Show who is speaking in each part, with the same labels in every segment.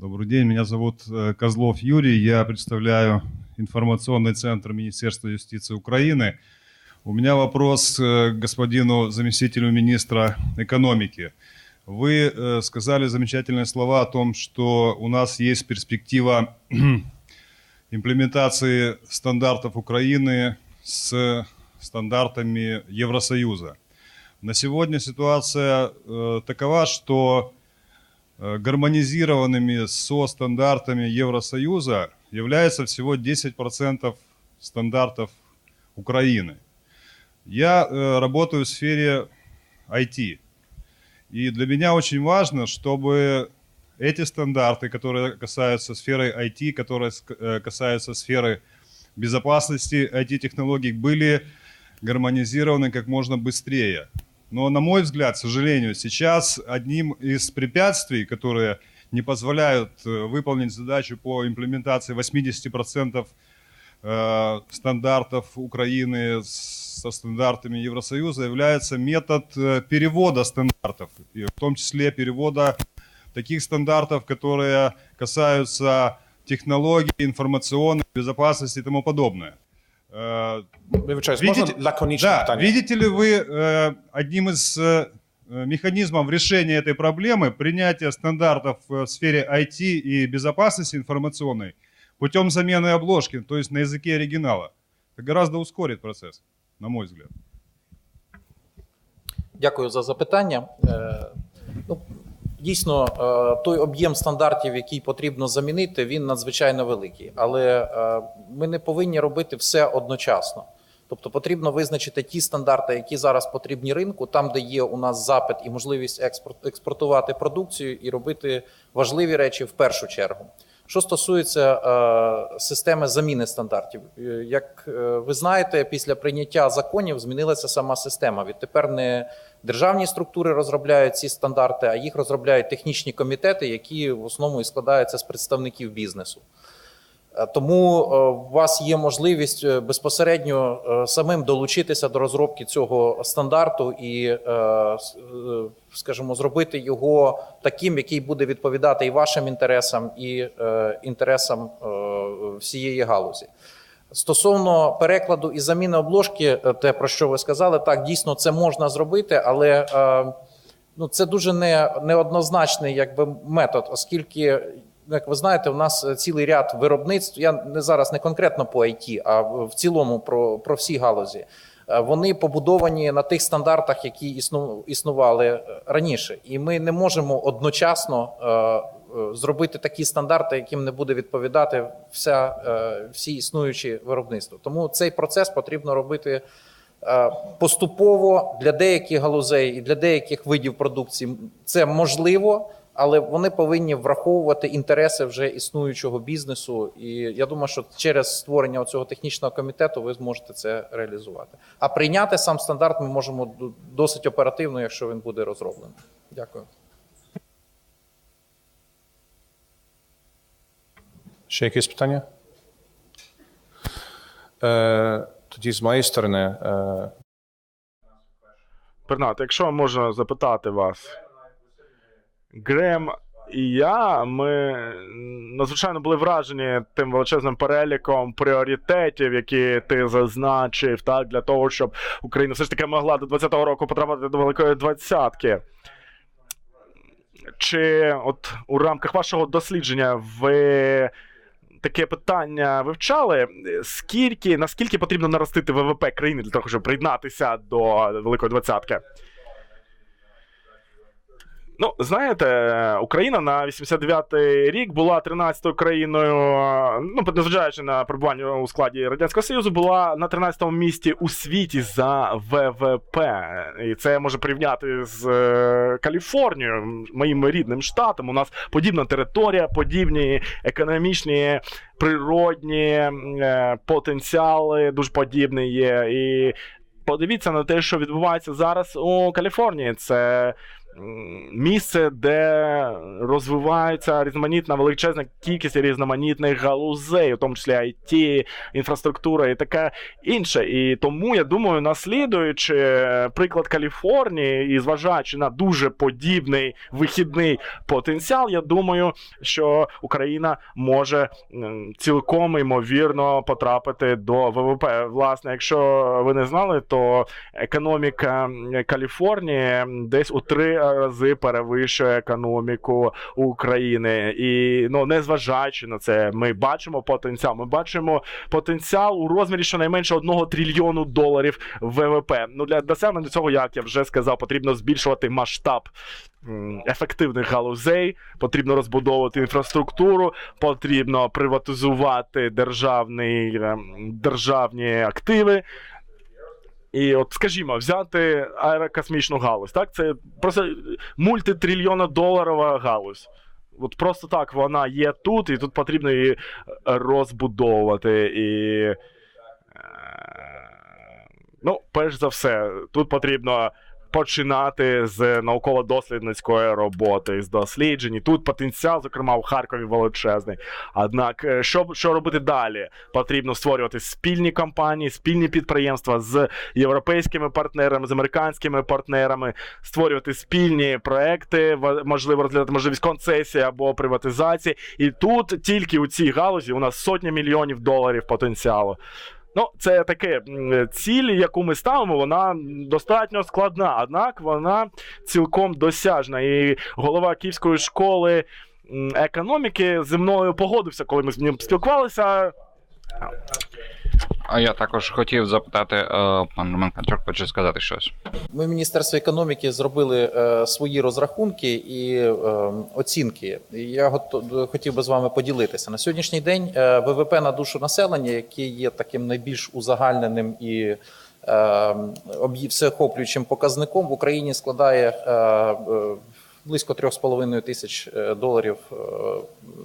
Speaker 1: Добрый день, меня зовут э, Козлов Юрий, я представляю информационный центр Министерства юстиции Украины. У меня вопрос э, к господину заместителю министра экономики. Вы э, сказали замечательные слова о том, что у нас есть перспектива имплементации стандартов Украины с стандартами Евросоюза. На сегодня ситуация такова, что гармонизированными со стандартами Евросоюза является всего 10% стандартов Украины. Я э, работаю в сфере IT. И для меня очень важно, чтобы эти стандарты, которые касаются сферы IT, которые э, касаются сферы безопасности IT-технологий, были гармонизированы как можно быстрее. Но, на мой взгляд, к сожалению, сейчас одним из препятствий, которые не позволяют э, выполнить задачу по имплементации 80% э, стандартов Украины со стандартами Евросоюза, является метод э, перевода стандартов, и в том числе перевода таких стандартов, которые касаются технологий, информационной безопасности и тому подобное. Э,
Speaker 2: Вибачаюсь,
Speaker 1: Видите-
Speaker 2: лаконічне
Speaker 1: Да, видите ли вы э, одним из э, механизмов решения этой проблемы принятие стандартов в сфере IT и безопасности информационной путем замены обложки, то есть на языке оригинала? Это гораздо ускорит процесс, на мой взгляд.
Speaker 3: Дякую за запитання. Е, Ну, дійсно, е, той об'єм стандартів, який потрібно замінити, він надзвичайно великий. Але е, ми не повинні робити все одночасно. Тобто потрібно визначити ті стандарти, які зараз потрібні ринку, там, де є у нас запит і можливість експорт, експортувати продукцію і робити важливі речі в першу чергу. Що стосується е, системи заміни стандартів, Е, як е, ви знаєте, після прийняття законів змінилася сама система. Відтепер не державні структури розробляють ці стандарти, а їх розробляють технічні комітети, які в основному і складаються з представників бізнесу. Е, Тому е, у вас є можливість е, безпосередньо самим долучитися до розробки цього стандарту і, скажімо, зробити його таким, який буде відповідати і вашим інтересам, і інтересам всієї галузі. Стосовно перекладу і заміни обложки, те про що ви сказали, так дійсно це можна зробити, але ну це дуже не, неоднозначний якби метод, оскільки. Як ви знаєте, у нас е, цілий ряд виробництв. Я не зараз не конкретно по IT, а в цілому про, про всі галузі. Е, Вони побудовані на тих стандартах, які існу, існували е, раніше, і ми не можемо одночасно зробити такі стандарти, яким не буде відповідати вся всі існуючі виробництва. Тому цей процес потрібно робити поступово для деяких галузей і для деяких видів продукції. Це можливо. Але вони повинні враховувати інтереси вже існуючого бізнесу, і я думаю, що через створення цього технічного комітету ви зможете це реалізувати. А прийняти сам стандарт ми можемо досить оперативно, якщо він буде розроблений. Дякую.
Speaker 2: Ще якісь питання? Е, тоді з моєї сторони. Е,
Speaker 4: Пернат, якщо можна запитати вас, Грем і я, ми надзвичайно були вражені тим величезним переліком пріоритетів, які ти зазначив, так, для того, щоб Україна все ж таки могла до 20-го року потрапити до великої двадцятки. Чи от у рамках вашого дослідження ви таке питання вивчали? Скільки, наскільки потрібно наростити ВВП країни для того, щоб приєднатися до Великої двадцятки? Ну, знаєте, Україна на 89-й рік була 13-ю країною, ну, незважаючи на перебування у складі Радянського Союзу, була на 13-му місці у світі за ВВП. І це може порівняти з е, Каліфорнією, моїм рідним штатом. У нас подібна територія, подібні економічні, природні е, потенціали, дуже подібні є. І подивіться на те, що відбувається зараз у Каліфорнії. Це місце, де розвивається різноманітна величезна кількість різноманітних галузей, в тому числі IT, інфраструктура і таке інше. І тому я думаю, наслідуючи приклад Каліфорнії і зважаючи на дуже подібний вихідний потенціал, я думаю, що Україна може цілком ймовірно потрапити до ВВП. Власне, якщо ви не знали, то економіка Каліфорнії десь у три рази перевищує економіку України. І ну, незважаючи на це, ми бачимо потенціал. Ми бачимо потенціал у розмірі щонайменше одного трильйону доларів ВВП. Ну для досягнення цього, як я вже сказав, потрібно збільшувати масштаб ефективних галузей, потрібно розбудовувати інфраструктуру, потрібно приватизувати державний, ем, державні активи. І от, скажімо, взяти аерокосмічну галузь, так? Це просто мультитрильйона доларова галузь. От просто так вона є тут, і тут потрібно її розбудовувати. І. е, Ну, перш за все, тут потрібно починати з науково-дослідницької роботи, з досліджень. І Тут потенціал, зокрема, у Харкові величезний. Однак, е, що, що робити далі? Потрібно створювати спільні компанії, спільні підприємства з європейськими партнерами, з американськими партнерами, створювати спільні проекти, можливо, розглядати можливість концесії або приватизації. І тут тільки у цій галузі у нас сотні мільйонів доларів потенціалу. Ну, це таке ціль, яку ми ставимо, вона достатньо складна, однак вона цілком досяжна. І голова Київської школи економіки зі мною погодився, коли ми з ним спілкувалися.
Speaker 5: А я також хотів запитати, е, пан Роман Канчук хоче сказати щось.
Speaker 3: Ми в Міністерстві економіки зробили е, свої розрахунки і е, оцінки. Я хотів би з вами поділитися. На сьогоднішній день ВВП на душу населення, який є таким найбільш узагальненим і всеохоплюючим показником, в Україні складає близько 3,5 тисяч е, доларів е,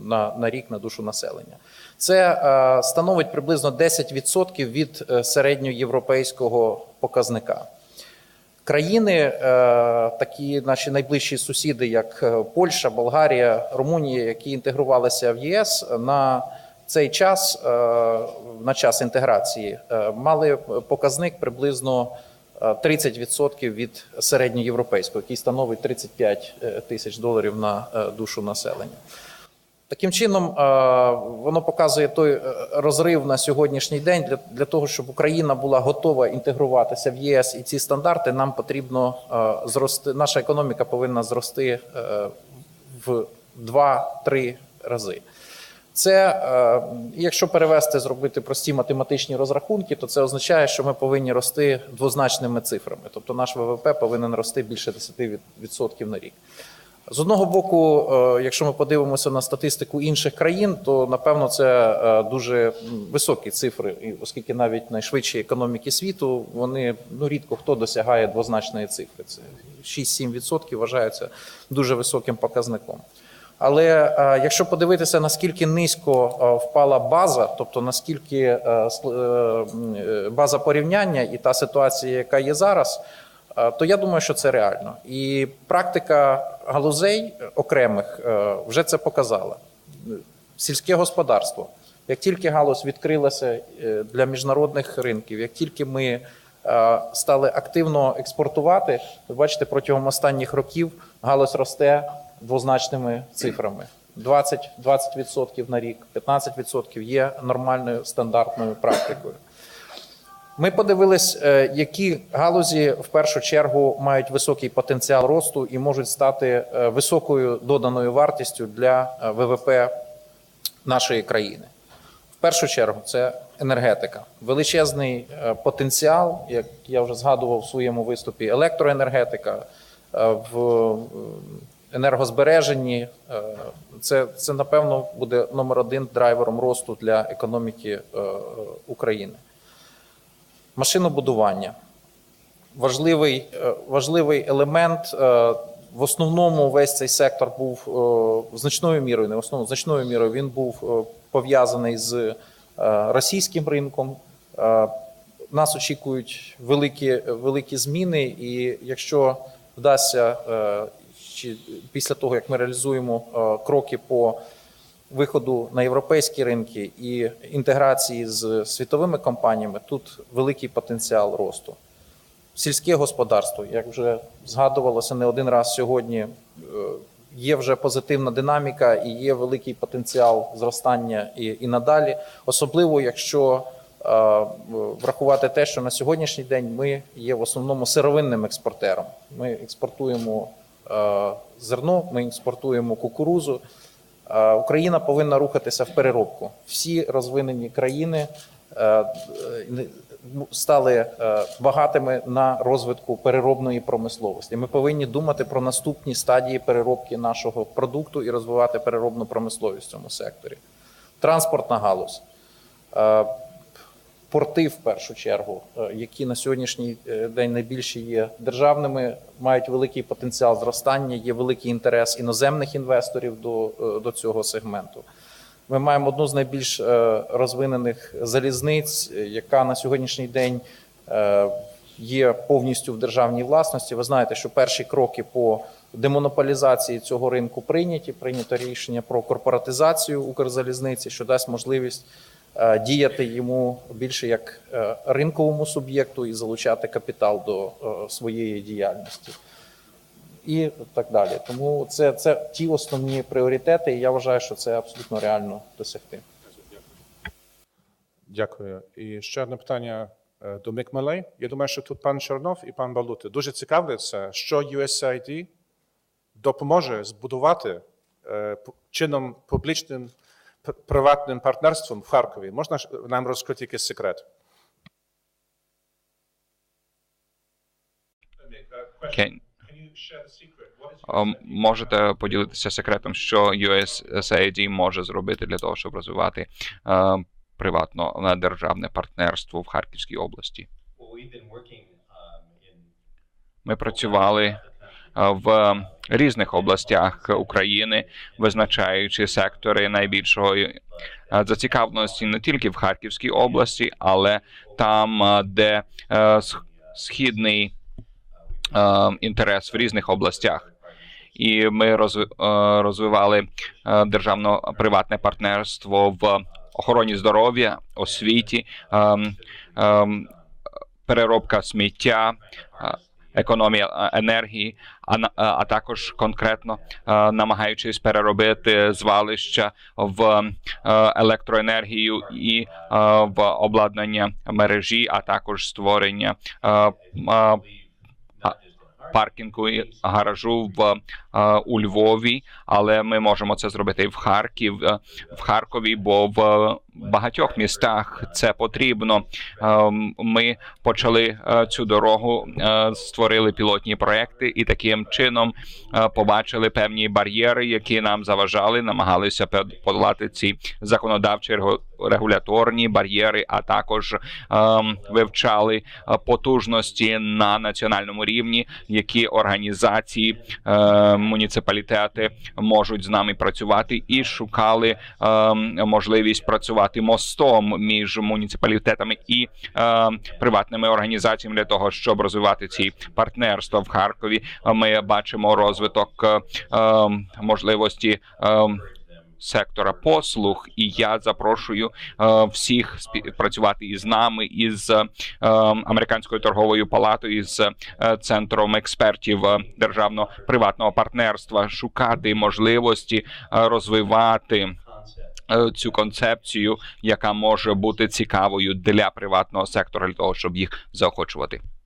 Speaker 3: на, на рік на душу населення. Це е, становить приблизно 10% від середньоєвропейського показника. Країни, такі наші найближчі сусіди, як Польща, Болгарія, Румунія, які інтегрувалися в ЄС на цей час, на час інтеграції, мали показник приблизно 30% від середньоєвропейського, який становить 35 е, тисяч доларів на е, душу населення. Таким чином, е, воно показує той розрив на сьогоднішній день. Для, для того, щоб Україна була готова інтегруватися в ЄС і ці стандарти, нам потрібно зрости. Наша економіка повинна зрости в 2-3 рази. Це, е, якщо перевести, зробити прості математичні розрахунки, то це означає, що ми повинні рости двозначними цифрами. Тобто наш ВВП повинен рости більше 10% на рік. З одного боку, е, якщо ми подивимося на статистику інших країн, то напевно це е, дуже високі цифри, оскільки навіть найшвидші економіки світу вони ну рідко хто досягає двозначної цифри. Це 6-7% вважається дуже високим показником. Але е, якщо подивитися, наскільки низько е, впала база, тобто наскільки е, база порівняння і та ситуація, яка є зараз, то я думаю, що це реально. І практика галузей окремих вже це показала. Сільське господарство. Як тільки галузь відкрилася для міжнародних ринків, як тільки ми стали активно експортувати, ви бачите, протягом останніх років галузь росте двозначними цифрами. 20, 20% на рік, 15% є нормальною стандартною практикою. Ми подивились, е, які галузі в першу чергу мають високий потенціал росту і можуть стати е, високою доданою вартістю для е, ВВП нашої країни. В першу чергу це енергетика. Величезний потенціал, як я вже згадував в своєму виступі, електроенергетика в енергозбереженні. Е, Це, це напевно буде номер один драйвером росту для економіки е, України. Машинобудування важливий, е, важливий елемент. В основному весь цей сектор був значною мірою, не в основному значною мірою він був пов'язаний з російським ринком. Нас очікують великі, великі зміни, і якщо вдасться чи після того, як ми реалізуємо е, кроки по виходу на європейські ринки і інтеграції з світовими компаніями, тут великий потенціал росту. Сільське господарство, як вже згадувалося не один раз сьогодні, е, є вже позитивна динаміка і є великий потенціал зростання і, і надалі, особливо якщо е, врахувати те, що на сьогоднішній день ми є в основному сировинним експортером. Ми експортуємо зерно, ми експортуємо кукурузу. Е, Україна повинна рухатися в переробку. Всі розвинені країни е, е, ну, стали е, багатими на розвитку переробної промисловості. Ми повинні думати про наступні стадії переробки нашого продукту і розвивати переробну промисловість в цьому секторі. Транспортна галузь. Порти, в першу чергу, е, які на сьогоднішній е, день найбільше є державними, мають великий потенціал зростання, є великий інтерес іноземних інвесторів до, е, до цього сегменту. Ми маємо одну з найбільш розвинених залізниць, яка на сьогоднішній день є повністю в державній власності. Ви знаєте, що перші кроки по демонополізації цього ринку прийняті. Прийнято рішення про корпоратизацію Укрзалізниці, що дасть можливість діяти йому більше як е, ринковому суб'єкту і залучати капітал до е, своєї діяльності і так далі. Тому це, це ті основні пріоритети, і я вважаю, що це абсолютно реально досягти.
Speaker 2: Дякую. І ще одне питання е, до Мікмелей. Я думаю, що тут пан Чорнов і пан Балути дуже цікавляться, що USAID допоможе збудувати е, чином публічним приватним партнерством в Харкові. Можна ж нам розкрити якийсь секрет?
Speaker 5: Can- Ем, Можете поділитися секретом, що USAID може зробити для того, щоб розвивати е, приватно е, державне партнерство в Харківській області. Ми працювали е, в різних областях України, визначаючи сектори найбільшої е, зацікавленості не тільки в Харківській області, але там, е, де е, східний інтерес в різних областях. І ми розвивали державно-приватне партнерство в охороні здоров'я, освіті, ем, ем, переробка сміття, економія е, енергії, а, на- а також конкретно е, намагаючись переробити звалища в е, електроенергію і е, в обладнання мережі, а також створення е, е, паркінгу і гаражу в е, у Львові, але ми можемо це зробити і в Харків, е, в Харкові, бо в багатьох містах це потрібно. Е, Ми почали е, цю дорогу, е, створили пілотні проекти, і таким чином е, побачили певні бар'єри, які нам заважали, намагалися подолати ці законодавчі регуляторні бар'єри, а також ем, вивчали потужності на національному рівні, які організації, муніципалітети можуть з нами працювати, і шукали ем, можливість працювати мостом між муніципалітетами і е, приватними організаціями для того, щоб розвивати ці партнерства в Харкові. Ми бачимо розвиток е, ем, можливості. ем, Сектора послуг, і я запрошую е, всіх співпрацювати із нами, із е, американською торговою палатою, із е, центром експертів е, державно-приватного партнерства, шукати можливості е, розвивати е, цю концепцію, яка може бути цікавою для приватного сектора, для того, щоб їх заохочувати.